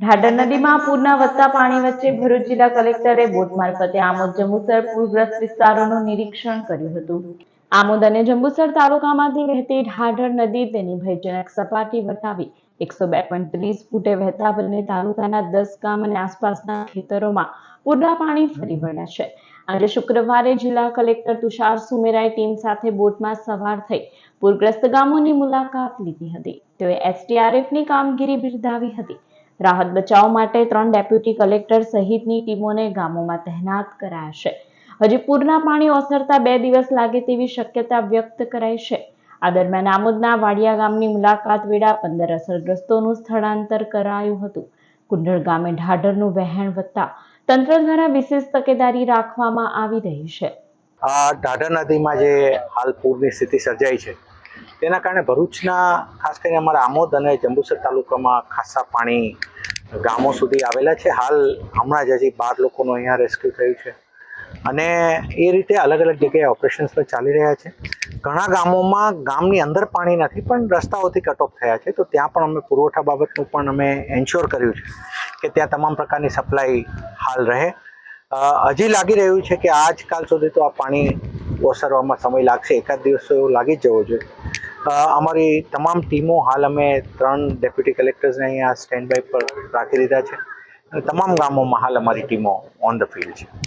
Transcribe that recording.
ઢાઢર નદીમાં પૂરના વધતા પાણી વચ્ચે ભરૂચ જિલ્લા કલેક્ટરે બોટ મારફતે આમોદ જંબુસર પૂરગ્રસ્ત વિસ્તારોનું નિરીક્ષણ કર્યું હતું. આમોદ અને જંબુસર તાલુકામાંથી વહેતી ઢાઢર નદી તેની ભયજનક સપાટી વટાવી એકસો બે પોઈન્ટ ત્રીસ ફૂટે વહેતા બંને તાલુકાના દસ ગામ અને આસપાસના ખેતરોમાં પૂરના પાણી ફરી વળ્યા છે. આજે શુક્રવારે જિલ્લા કલેક્ટર તુષાર સુમેરાએ ટીમ સાથે બોટમાં સવાર થઈ પૂરગ્રસ્ત ગામોની મુલાકાત લીધી હતી. તેઓએ એસટીઆરએફની કામગીરી બિરદાવી હતી. રાહત બચાવ માટે ત્રણ ડેપ્યુટી કલેક્ટર સહિતની ટીમોને ગામોમાં તહેનાત કરાયા છે હજી પૂરના પાણી ઓસરતા બે દિવસ લાગે તેવી શક્યતા વ્યક્ત કરાઈ છે. આ દરમિયાન આમોદના વાડિયા ગામની મુલાકાત વેળા પંદર અસરગ્રસ્તોનું સ્થળાંતર કરાયું હતું. કુંડળ ગામે ઢાઢરનું વહેણ વધતા તંત્ર દ્વારા વિશેષ તકેદારી રાખવામાં આવી રહી છે. આ ઢાઢર નદીમાં જે હાલ પૂરની સ્થિતિ સર્જાઈ છે, તેના કારણે ભરૂચના ખાસ કરીને અમારા આમોદ અને જંબુસર તાલુકામાં ખાસા પાણી ગામો સુધી આવેલા છે. હાલ હમણાં જ હજી બાર લોકોનું અહીંયા રેસ્ક્યુ થયું છે. અને એ રીતે અલગ અલગ જગ્યાએ ઓપરેશન્સ પણ ચાલી રહ્યા છે. ઘણા ગામોમાં ગામની અંદર પાણી નથી, પણ રસ્તાઓથી કટ ઓફ થયા છે. તો ત્યાં પણ અમે પુરવઠા બાબતનું પણ અમે એન્શ્યોર કર્યું છે કે ત્યાં તમામ પ્રકારની સપ્લાય હાલ રહે. હજી લાગી રહ્યું છે કે આજકાલ સુધી તો આ પાણી ઓસરવામાં સમય લાગશે. એકાદ દિવસ લાગી જ જવો જોઈએ. અમારી તમામ ટીમો હાલ અમે ત્રણ ડેપ્યુટી કલેક્ટર્સને અહીંયા સ્ટેન્ડ બાય પર રાખી દીધા છે. અને તમામ ગામોમાં હાલ અમારી ટીમો ઓન ધ ફિલ્ડ છે.